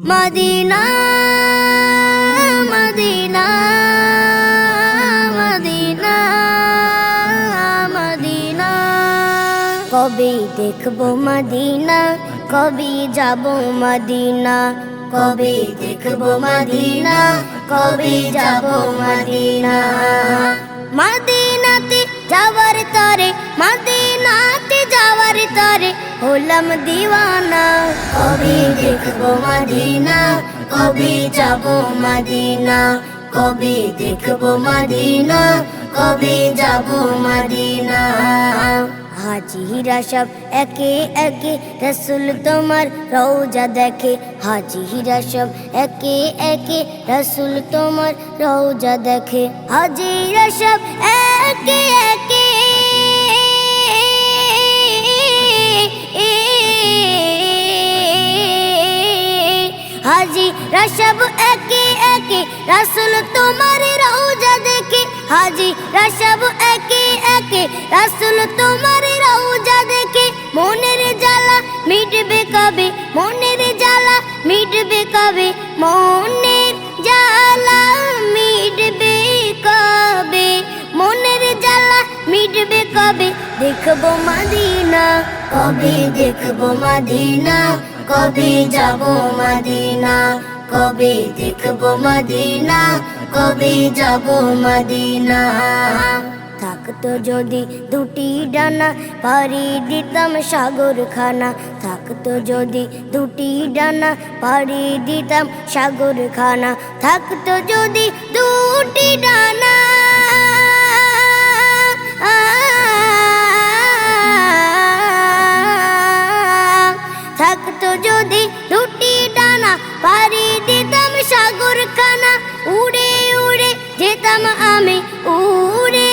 Medina Medina Medina Medina. কবে দেখব Medina, কবে যাব মদিনা। কবে দেখব মদিনা, কবে যাব মদিনা। হলাম দিওয়ানা, কবে দেখব মদিনা, কবে যাব মদিনা, কবে দেখব মদিনা, কবে যাব মদিনা। হাজিরা সব একে একে, রসুল তোমার রৌজা দেখে। হাজিরা সব একে একে, রসুল তোমার রৌজা দেখে। হাজিরা সব একে একে রসব একে একে, রসুল তোমার রৌজা দেখে। হাজি রসব একে একে, রসুল তোমার রৌজা দেখে। মনের জ্বালা মিটবে কবে? মনের জ্বালা মিটবে কবে? মনের জ্বালা মিটবে কবে? মনের জ্বালা মিটবে কবে? দেখব মাদিনা, কবে দেখব মদিনা, কবে যাব মদিনা। কবে দেখব মদিনা? কবে যাব মদিনা? থাকতো যদি দুটি ডানা পারি দিতাম সাগর খানা থাকতো যদি দুটি ডানা পারি দিতাম সাগর খানা থাকতো যদি দুটি ডানা। থাকতো যদি দুটি ডানা পারি যেতাম আমি, উড়ে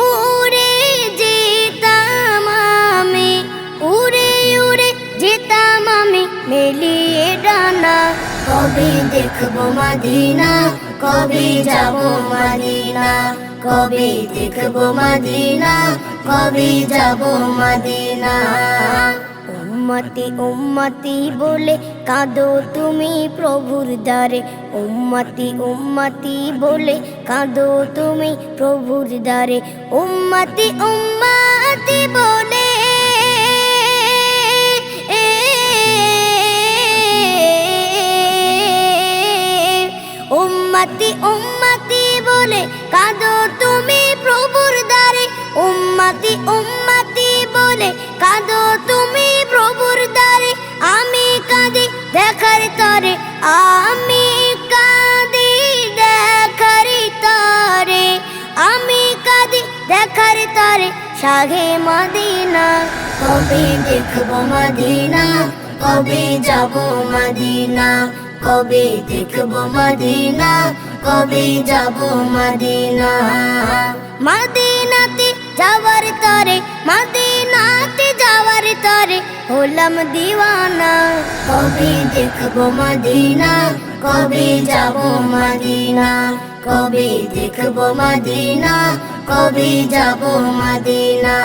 উড়ে যেতাম আমি, উড়ে উড়ে যেতাম আমি, মেলিয়ে ডানা কবে দেখব মদিনা, কবে যাব মদিনা, কবে দেখব মদিনা, কবে যাব মদিনা। উম্মতি উম্মতি বলে কাঁদো তুমি প্রভুর দ্বারে। উম্মতি উম্মতি বলে কাঁদো তুমি প্রভুর দ্বারে। উম্মতি উম্মতি বলে উম্মতি উম্মতি বলে কাঁদো তুমি প্রভুর দ্বারে। উম্মতি তরে, আমি কাঁদি দেখার তরে, আমি কাঁদি দেখার তরে মদিনা। কবে দেখব মদিনা? কবে যাব মদিনা? কবে দেখব মদিনা? কবে যাব মদিনা? মদিনাতে তরে মদিনাতে যাওয়ার তারে হলাম দিওয়ানা। কবে দেখব মদিনা? কবে যাব মদিনা? কবে দেখব মদিনা? কবে যাব মদিনা?